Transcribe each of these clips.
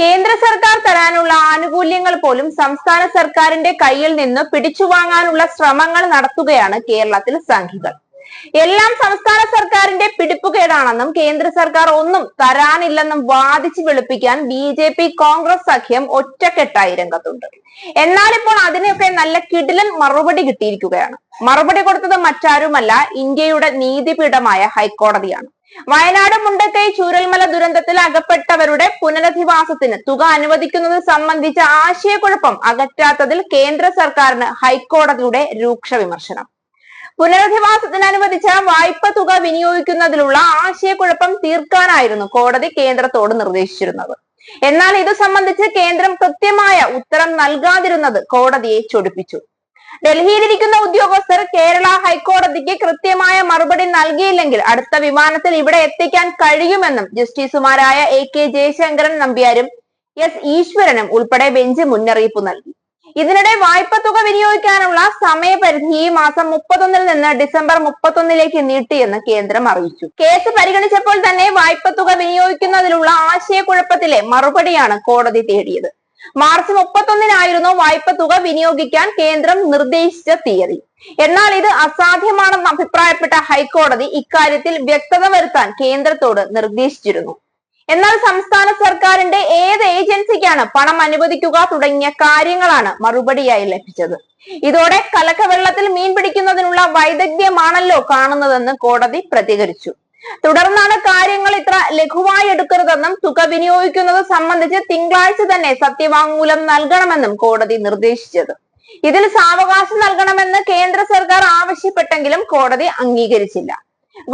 കേന്ദ്ര സർക്കാർ തരാനുള്ള ആനുകൂല്യങ്ങൾ പോലും സംസ്ഥാന സർക്കാരിന്റെ കയ്യിൽ നിന്ന് പിടിച്ചുവാങ്ങാനുള്ള ശ്രമങ്ങൾ നടത്തുകയാണ് കേരളത്തിൽ സംഘികൾ. എല്ലാം സംസ്ഥാന സർക്കാരിന്റെ പിടിപ്പുകേടാണെന്നും കേന്ദ്ര സർക്കാർ ഒന്നും തരാനില്ലെന്നും വാദിച്ചു വെളുപ്പിക്കാൻ ബി ജെ പി കോൺഗ്രസ് സഖ്യം ഒറ്റക്കെട്ടായി രംഗത്തുണ്ട്. എന്നാൽ ഇപ്പോൾ അതിനൊക്കെ നല്ല കിടിലൻ മറുപടി കിട്ടിയിരിക്കുകയാണ്. മറുപടി കൊടുത്തത് മറ്റാരുമല്ല ഇന്ത്യയുടെ നീതിപീഠമായ ഹൈക്കോടതിയാണ്. വയനാട് മുണ്ടക്കൈ ചൂരൽമല ദുരന്തത്തിൽ അകപ്പെട്ടവരുടെ പുനരധിവാസത്തിന് തുക അനുവദിക്കുന്നത് സംബന്ധിച്ച ആശയക്കുഴപ്പം അകറ്റാത്തതിൽ കേന്ദ്ര സർക്കാരിന് ഹൈക്കോടതിയുടെ രൂക്ഷ വിമർശനം. പുനരധിവാസത്തിന് അനുവദിച്ച വായ്പ തുക വിനിയോഗിക്കുന്നതിലുള്ള ആശയക്കുഴപ്പം തീർക്കാനായിരുന്നു കോടതി കേന്ദ്രത്തോട് നിർദ്ദേശിച്ചിരുന്നത്. എന്നാൽ ഇത് സംബന്ധിച്ച് കേന്ദ്രം കൃത്യമായ ഉത്തരം നൽകാതിരുന്നത് കോടതിയെ ചൊടിപ്പിച്ചു. ഡൽഹിയിലിരിക്കുന്ന ഉദ്യോഗസ്ഥർ കേരള ഹൈക്കോടതിക്ക് കൃത്യമായ മറുപടി നൽകിയില്ലെങ്കിൽ അടുത്ത വിമാനത്തിൽ ഇവിടെ എത്തിക്കാൻ കഴിയുമെന്നും ജസ്റ്റിസുമാരായ എ കെ ജയശങ്കരൻ നമ്പ്യാരും എസ് ഈശ്വരനും ഉൾപ്പെടെ ബെഞ്ച് മുന്നറിയിപ്പ് നൽകി. ഇതിനിടെ വായ്പ തുക വിനിയോഗിക്കാനുള്ള സമയപരിധി ഈ മാസം മുപ്പത്തൊന്നിൽ നിന്ന് ഡിസംബർ മുപ്പത്തൊന്നിലേക്ക് നീട്ടിയെന്ന് കേന്ദ്രം അറിയിച്ചു. കേസ് പരിഗണിച്ചപ്പോൾ തന്നെ വായ്പ തുക വിനിയോഗിക്കുന്നതിലുള്ള ആശയക്കുഴപ്പത്തിലെ മറുപടിയാണ് കോടതി തേടിയത്. മാർച്ച് മുപ്പത്തൊന്നിനായിരുന്നു വായ്പ തുക വിനിയോഗിക്കാൻ കേന്ദ്രം നിർദ്ദേശിച്ച തീയതി. എന്നാൽ ഇത് അസാധ്യമാണെന്ന് അഭിപ്രായപ്പെട്ട ഹൈക്കോടതി ഇക്കാര്യത്തിൽ വ്യക്തത വരുത്താൻ കേന്ദ്രത്തോട് നിർദ്ദേശിച്ചിരുന്നു. എന്നാൽ സംസ്ഥാന സർക്കാരിന്റെ ഏത് ഏജൻസിക്കാണ് പണം അനുവദിക്കുക തുടങ്ങിയ കാര്യങ്ങളാണ് മറുപടിയായി ലഭിച്ചത്. ഇതോടെ കലക്കവെള്ളത്തിൽ മീൻ പിടിക്കുന്നതിനുള്ള വൈദഗ്ധ്യമാണല്ലോ കാണുന്നതെന്ന് കോടതി പ്രതികരിച്ചു. തുടർന്നാണ് കാര്യങ്ങൾ ഇത്ര ലഘുവായി എടുക്കരുതെന്നും തുക വിനിയോഗിക്കുന്നത് സംബന്ധിച്ച് തിങ്കളാഴ്ച തന്നെ സത്യവാങ്മൂലം നൽകണമെന്നും കോടതി നിർദ്ദേശിച്ചത്. ഇതിൽ സാവകാശം നൽകണമെന്ന് കേന്ദ്ര സർക്കാർ ആവശ്യപ്പെട്ടെങ്കിലും കോടതി അംഗീകരിച്ചില്ല.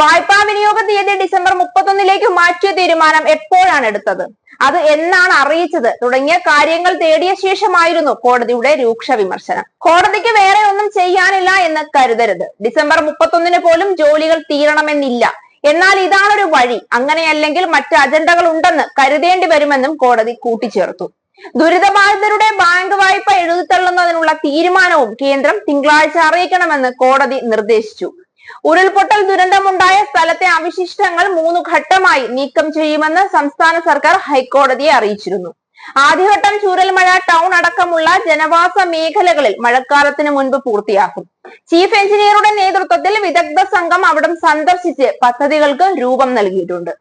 വായ്പാ വിനിയോഗ തീയതി ഡിസംബർ മുപ്പത്തൊന്നിലേക്ക് മാറ്റിയ തീരുമാനം എപ്പോഴാണ് എടുത്തത്? അത് എന്നാണ് അറിയിച്ചത്? തുടങ്ങിയ കാര്യങ്ങൾ തേടിയ ശേഷമായിരുന്നു കോടതിയുടെ രൂക്ഷ വിമർശനം. കോടതിക്ക് വേറെ ഒന്നും ചെയ്യാനില്ല എന്ന് കരുതരുത്. ഡിസംബർ മുപ്പത്തൊന്നിന് പോലും ജോലികൾ തീരണമെന്നില്ല. എന്നാൽ ഇതാണൊരു വഴി. അങ്ങനെയല്ലെങ്കിൽ മറ്റ് അജണ്ടകൾ ഉണ്ടെന്ന് കരുതേണ്ടി വരുമെന്നും കോടതി കൂട്ടിച്ചേർത്തു. ദുരിതബാധിതരുടെ ബാങ്ക് വായ്പ എഴുതിത്തള്ളുന്നതിനുള്ള തീരുമാനവും കേന്ദ്രം തിങ്കളാഴ്ച അറിയിക്കണമെന്ന് കോടതി നിർദ്ദേശിച്ചു. ഉരുൾപൊട്ടൽ ദുരന്തമുണ്ടായ സ്ഥലത്തെ അവശിഷ്ടങ്ങൾ മൂന്ന് ഘട്ടമായി നീക്കം ചെയ്യുമെന്ന് സംസ്ഥാന സർക്കാർ ഹൈക്കോടതിയെ അറിയിച്ചിരുന്നു. ആദ്യഘട്ടം ചൂരൽമഴ ടൗൺ അടക്കമുള്ള ജനവാസ മേഖലകളിൽ മഴക്കാലത്തിന് മുൻപ് പൂർത്തിയാക്കും. ചീഫ് എഞ്ചിനീയറുടെ നേതൃത്വത്തിൽ വിദഗ്ധ സംഘം അവിടം സന്ദർശിച്ച് പദ്ധതികൾക്ക് രൂപം നൽകിയിട്ടുണ്ട്.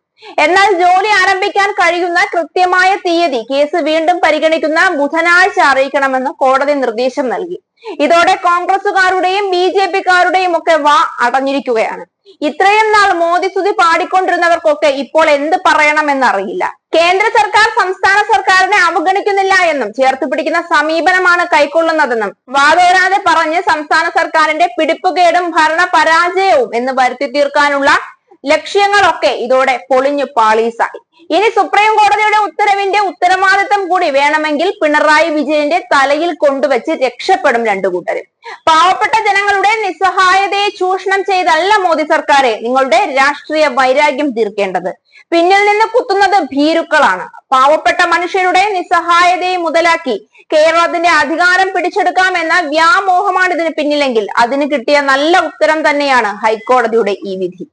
എന്നാൽ ജോലി ആരംഭിക്കാൻ കഴിയുന്ന കൃത്യമായ തീയതി കേസ് വീണ്ടും പരിഗണിക്കുന്ന ബുധനാഴ്ച അറിയിക്കണമെന്ന് കോടതി നിർദ്ദേശം നൽകി. ഇതോടെ കോൺഗ്രസുകാരുടെയും ബി ജെ പിക്കാരുടെയും ഒക്കെ വാ അടഞ്ഞിരിക്കുകയാണ്. ഇത്രയും നാൾ മോദി സ്തുതി പാടിക്കൊണ്ടിരുന്നവർക്കൊക്കെ ഇപ്പോൾ എന്ത് പറയണമെന്നറിയില്ല കേന്ദ്ര സർക്കാർ സംസ്ഥാന സർക്കാരിനെ അവഗണിക്കുന്നില്ല എന്നും ചേർത്ത് പിടിക്കുന്ന സമീപനമാണ് കൈക്കൊള്ളുന്നതെന്നും വാതോരാതെ പറഞ്ഞ് സംസ്ഥാന സർക്കാരിന്റെ പിടിപ്പുകേടും ഭരണ പരാജയവും എന്ന് വരുത്തി തീർക്കാനുള്ള ലക്ഷ്യങ്ങളൊക്കെ ഇതോടെ പൊളിഞ്ഞു പാളീസായി. ഇനി സുപ്രീം കോടതിയുടെ ഉത്തരവിന്റെ ഉത്തരവാദിത്തം കൂടി വേണമെങ്കിൽ പിണറായി വിജയന്റെ തലയിൽ കൊണ്ടുവച്ച് രക്ഷപ്പെടും രണ്ടു കൂട്ടരും. പാവപ്പെട്ട ജനങ്ങളുടെ നിസ്സഹായതയെ ചൂഷണം ചെയ്തല്ല മോദി സർക്കാരെ നിങ്ങളുടെ രാഷ്ട്രീയ വൈരാഗ്യം തീർക്കേണ്ടത്. പിന്നിൽ നിന്ന് കുത്തുന്നത് ഭീരുക്കളാണ്. പാവപ്പെട്ട മനുഷ്യരുടെ നിസ്സഹായതയെ മുതലാക്കി കേരളത്തിന്റെ അധികാരം പിടിച്ചെടുക്കാം എന്ന വ്യാമോഹമാണ് ഇതിന് പിന്നിലെങ്കിൽ അതിന് കിട്ടിയ നല്ല ഉത്തരം തന്നെയാണ് ഹൈക്കോടതിയുടെ ഈ വിധി.